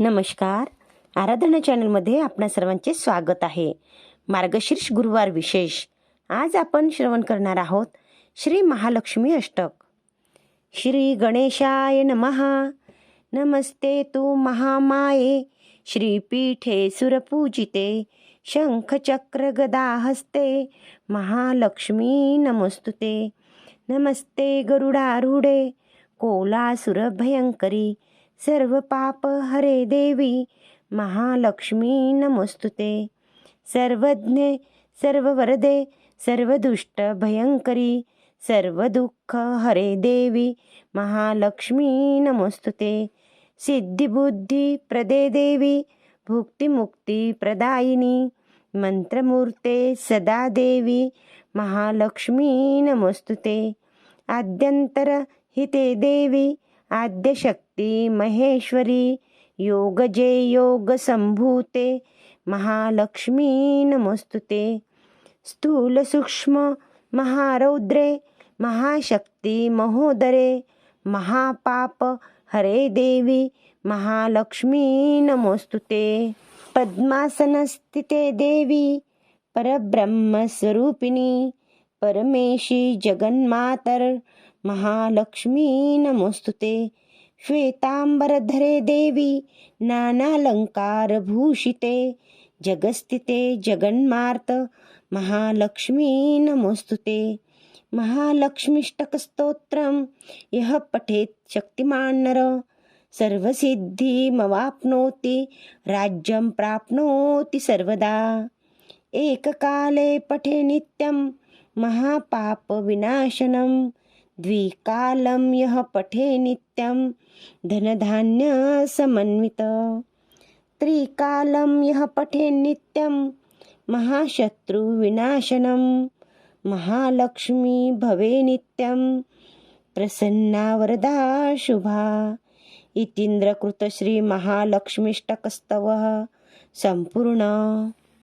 नमस्कार. आराधना चॅनलमध्ये आपणा सर्वांचे स्वागत आहे. मार्गशीर्ष गुरुवार विशेष. आज आपण श्रवण करणार आहोत श्री महालक्ष्मी अष्टक. श्री गणेशाय नमहा नमस्ते तू महामाये. श्रीपीठे सुरपूजिते. शंखचक्र गदा हस्ते महालक्ष्मी नमस्तुते. नमस्ते गरुडारूढे. कोलासुर भयंकरी सर्व पाप हरे देवी महालक्ष्मी नमोस्तुते। सर्वज्ञे, सर्ववरदे, सर्वदुष्ट भयंकरी सर्व दुःख हरे देवी महालक्ष्मी नमोस्तुते। सिद्धिबुद्धी प्रदे देवी भुक्तिमुक्ती प्रदायिनी, मंत्रमूर्ते सदा देवी महालक्ष्मी नमोस्तुते। आद्यंतर हिते देवी आद्यशक्ती महेश्वरी, योगजे योग संभूते महालक्ष्मी नमोस्तुते। स्थूल सूक्ष्म महारौद्रे, महाशक्ती महोदरे, महापाप हरे देवी, महालक्ष्मी नमोस्तुते। पद्मासनस्थिते देवी, परब्रह्मस्वरूपिणी, परमेशी जगन्मातर महालक्ष्मी, नमोस्तुते। श्वेतांबरधरे देवी, नानालंकारभूषिते। जगस्थिते जगन्मार्त, महालक्ष्मी, नमोस्तुते। महालक्ष्मीष्टकस्तोत्रं, यः पठेत् शक्तिमान् नर। सर्वसिद्धिमवाप्नोति, राज्यं प्राप्नोति सर्वदा। एककाले पठे नित्यं, महापापविनाशनं। द्विकालं यः पठे नित्यं धनधान्यसमन्वित त्रिकालं यः पठे नित्यं महाशत्रुविनाशनं महालक्ष्मी भवे नित्यं, प्रसन्ना वरदा शुभा। इतीन्द्रकृतश्रीमहालक्ष्मीष्टकस्तवः सम्पूर्ण।